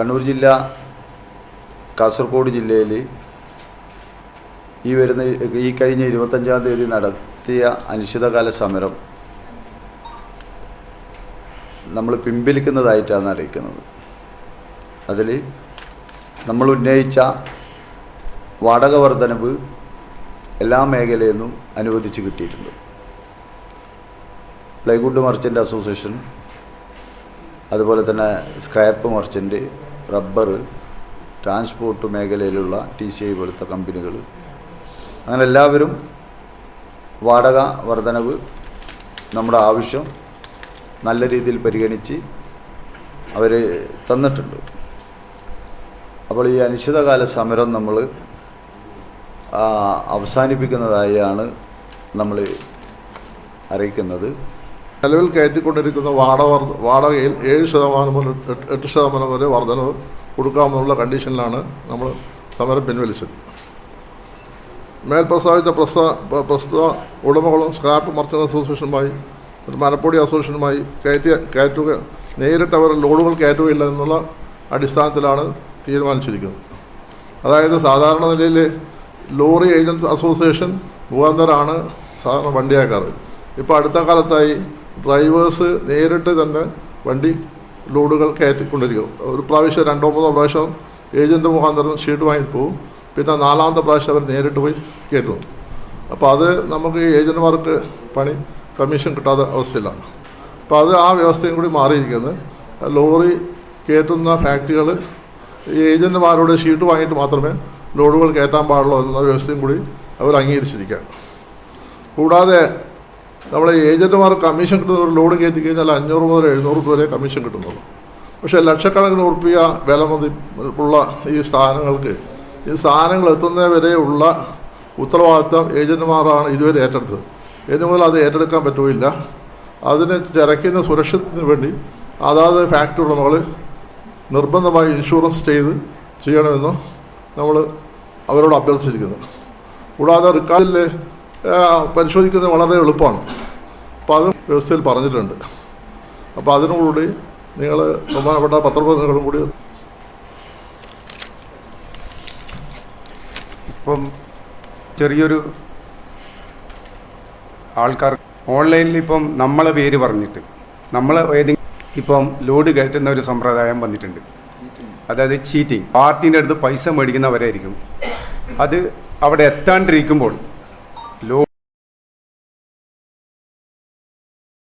കണ്ണൂർ ജില്ല കാസർഗോഡ് ജില്ലയിൽ ഈ വരുന്ന ഈ കഴിഞ്ഞ ഇരുപത്തഞ്ചാം തീയതി നടത്തിയ അനിശ്ചിതകാല സമരം നമ്മൾ പിൻവലിക്കുന്നതായിട്ടാണ് അറിയിക്കുന്നത്. അതിൽ നമ്മൾ ഉന്നയിച്ച വാടക വർധനവ് എല്ലാ മേഖലയിൽ നിന്നും അനുവദിച്ച് കിട്ടിയിട്ടുണ്ട്. പ്ലൈവുഡ് മർച്ചന്റ് അസോസിയേഷൻ അതുപോലെ തന്നെ സ്ക്രാപ്പ് മർച്ചന്റ് റബ്ബർ ട്രാൻസ്പോർട്ട് മേഖലയിലുള്ള ടി സി ഐ പോലത്തെ കമ്പനികൾ. അങ്ങനെ എല്ലാവരും വാടക വർധനവ് നമ്മുടെ ആവശ്യം നല്ല രീതിയിൽ പരിഗണിച്ച് അവർ തന്നിട്ടുണ്ട്. അപ്പോൾ ഈ അനിശ്ചിതകാല സമരം നമ്മൾ അവസാനിപ്പിക്കുന്നതായാണ് നമ്മൾ അറിയിക്കുന്നത്. നിലവിൽ കയറ്റിക്കൊണ്ടിരിക്കുന്ന വാടക വാടകയിൽ ഏഴ് ശതമാനം മുതൽ എട്ട് ശതമാനം വരെ വർധനവ് കൊടുക്കാമെന്നുള്ള കണ്ടീഷനിലാണ് നമ്മൾ സമരം പിൻവലിച്ചത്. മേൽ പ്രസ്താവിച്ച പ്രസ്ത പ്രസ്തുത ഉടമകളും സ്ക്രാപ്പ് മർച്ചന്റ് അസോസിയേഷനുമായി ഒരു മലപ്പൊടി അസോസിയേഷനുമായി കയറ്റിയ കയറ്റുക നേരിട്ട് അവർ ലോഡുകൾ കയറ്റുകയില്ല എന്നുള്ള അടിസ്ഥാനത്തിലാണ് തീരുമാനിച്ചിരിക്കുന്നത്. അതായത് സാധാരണ നിലയിൽ ലോറി ഏജന്റ് അസോസിയേഷൻ മുഖാന്തരമാണ് സാധാരണ വണ്ടിയാക്കാറ്. ഇപ്പോൾ അടുത്ത കാലത്തായി ഡ്രൈവേഴ്സ് നേരിട്ട് തന്നെ വണ്ടി ലോഡുകൾ കയറ്റിക്കൊണ്ടിരിക്കും ഒരു പ്രാവശ്യം രണ്ടോ മൂന്നോ പ്രാവശ്യം ഏജന്റ് മുഖാന്തരം ഷീറ്റ് വാങ്ങി പോകും പിന്നെ നാലാമത്തെ പ്രാവശ്യം അവർ നേരിട്ട് പോയി കയറ്റുന്നു അപ്പോൾ അത് നമുക്ക് ഏജന്റുമാർക്ക് പണി കമ്മീഷൻ കിട്ടാത്ത അവസ്ഥയിലാണ്. അപ്പോൾ അത് ആ വ്യവസ്ഥയും കൂടി മാറിയിരിക്കുന്നത് ലോറി കയറ്റുന്ന ഫാക്ടറികൾ ഈ ഏജന്റുമാരോട് ഷീറ്റ് വാങ്ങിയിട്ട് മാത്രമേ ലോഡുകൾ കയറ്റാൻ പാടുള്ളൂ എന്ന വ്യവസ്ഥയും കൂടി അവർ അംഗീകരിച്ചിരിക്കുകയാണ്. കൂടാതെ നമ്മളെ ഏജന്റുമാർ കമ്മീഷൻ കിട്ടുന്ന ഒരു ലോഡ് കയറ്റി കഴിഞ്ഞാൽ അഞ്ഞൂറ് മുതൽ എഴുന്നൂറ് വരെ കമ്മീഷൻ കിട്ടുന്നുള്ളൂ. പക്ഷേ ലക്ഷക്കണക്കിന് ഉറുപ്പിക വില മതി ഉള്ള ഈ സാധനങ്ങൾക്ക്. ഈ സാധനങ്ങൾ എത്തുന്നവരെ ഉള്ള ഉത്തരവാദിത്തം ഏജന്റുമാരാണ് ഇതുവരെ ഏറ്റെടുത്തത്. ഇനി മുതൽ അത് ഏറ്റെടുക്കാൻ പറ്റുകയില്ല അതിനെ ചിരക്കുന്ന സുരക്ഷത്തിന് വേണ്ടി അതാത് ഫാക്ടറി ഉടമകൾ നിർബന്ധമായി ഇൻഷുറൻസ് ചെയ്ത് ചെയ്യണമെന്ന് നമ്മൾ അവരോട് അഭ്യർത്ഥിച്ചിരിക്കുന്നു. കൂടാതെ റിക്കാർഡിൽ പരിശോധിക്കുന്നത് വളരെ എളുപ്പമാണ്. അപ്പോൾ അതും വ്യവസ്ഥയിൽ പറഞ്ഞിട്ടുണ്ട്. അപ്പോൾ അതിനോടുകൂടി നിങ്ങൾ ബഹുമാനപ്പെട്ട പത്രപ്രതിനിധികളും കൂടി ഇപ്പം ചെറിയൊരു ആൾക്കാർ ഓൺലൈനിൽ ഇപ്പം നമ്മളെ പേര് പറഞ്ഞിട്ട് നമ്മൾ ഏതെങ്കിലും ഇപ്പം ലോഡ് കയറ്റുന്ന ഒരു സമ്പ്രദായം വന്നിട്ടുണ്ട്. അതായത് ചീറ്റിങ് പാർട്ടീന്റെ അടുത്ത് പൈസ മേടിക്കുന്നവരായിരിക്കും. അത് അവിടെ എത്താണ്ടിരിക്കുമ്പോൾ